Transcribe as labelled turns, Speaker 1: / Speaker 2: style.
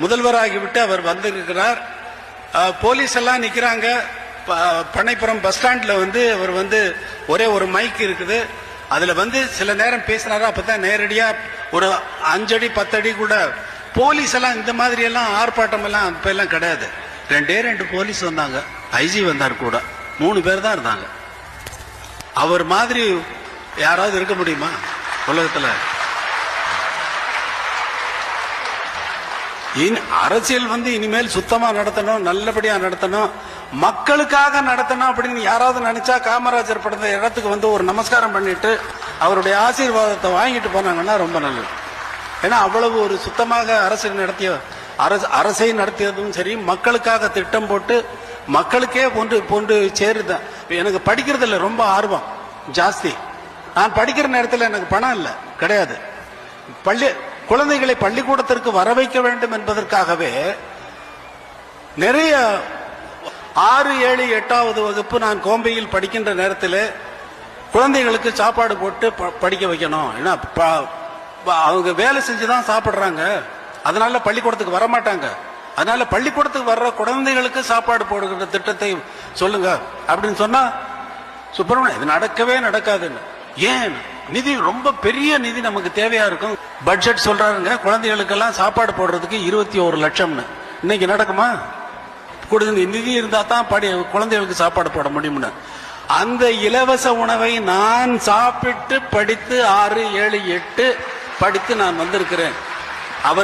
Speaker 1: முதல்வராகிவிட்டு அவர் வந்திருக்கிறார். போலீஸ் எல்லாம் நிக்கிறாங்க. ப- பண்ணைப்புறம் பஸ் ஸ்டாண்ட்ல வந்து அவர் வந்து ஒரே ஒரு மைக் இருக்குது. அதுல வந்து சில நேரம் பேசினாரு அப்பதான் நேரடியா ஒரு அஞ்சடி பத்தடி கூட போலீஸ் எல்லாம் இந்த மாதிரி எல்லாம் ஆர்ப்பாட்டம் எல்லாம் அப்ப எல்லாம் கிடையாது. ரெண்டே ரெண்டு போலீஸ் வந்தாங்க. ஐஜி வந்தார் கூட. மூணு பேர் தான் இருந்தாங்க. அவர் மாதிரி யாராவது இருக்க முடியுமா உலகத்துல? அரசியல் வந்து இனிமேல் சுத்தமா நடத்தணும் நல்லபடியா நடத்தணும் மக்களுக்காக நடத்தணும் அப்படின்னு யாராவது நினைச்சா காமராஜர் படத்த இடத்துக்கு வந்து ஒரு நமஸ்காரம் பண்ணிட்டு அவருடைய ஆசீர்வாதத்தை வாங்கிட்டு போனாங்கன்னா ரொம்ப நல்லது. ஏன்னா அவ்வளவு ஒரு சுத்தமாக அரசு நடத்திய அரசு அரசை நடத்தியதும் சரி மக்களுக்காக திட்டம் போட்டு மக்களுக்கே கொண்டு போன்று சேருதான் எனக்கு படிக்கிறதுல ரொம்ப ஆர்வம் ஜாஸ்தி. நான் படிக்கிற நேரத்தில் எனக்கு பணம் இல்லை கிடையாது. பள்ளி குழந்தைகளை பள்ளிக்கூடத்திற்கு வர வைக்க வேண்டும் என்பதற்காகவே நிறைய ஆறு ஏழு எட்டாவது வகுப்பு நான் கோம்பையில் படிக்கின்ற நேரத்தில் குழந்தைகளுக்கு சாப்பாடு போட்டு ப- படிக்க வைக்கணும். ஏன்னா ப- அவங்க வேலை செஞ்சு தான் சாப்பிட்றாங்க. அதனால பள்ளிக்கூடத்துக்கு வர மாட்டாங்க அதனால பள்ளிக்கூடத்துக்கு வர்ற குழந்தைகளுக்கு சாப்பாடு போடுகிற திட்டத்தை சொல்லுங்க. அப்படின்னு சொன்னா சுப்பிரமணியம் இது நடக்கவே நடக்காதுன்னு. ஏன்? நிதி ரொம்ப பெரிய நிதி நமக்கு தேவையா இருக்கும். பட்ஜெட் சொல்றாருங்க குழந்தைகளுக்கெல்லாம் சாப்பாடு போடுறதுக்கு இருபத்தி ஒரு லட்சம்னு. இன்னைக்கு நடக்குமா? கொடுங்க நிதி இருந்தா தான் படி குழந்தைகளுக்கு சாப்பாடு போட முடியும்னு. அந்த இலவச உணவை நான் சாப்பிட்டு படித்து ஆறு ஏழு எட்டு படித்து நான் வந்திருக்கிறேன். அவர்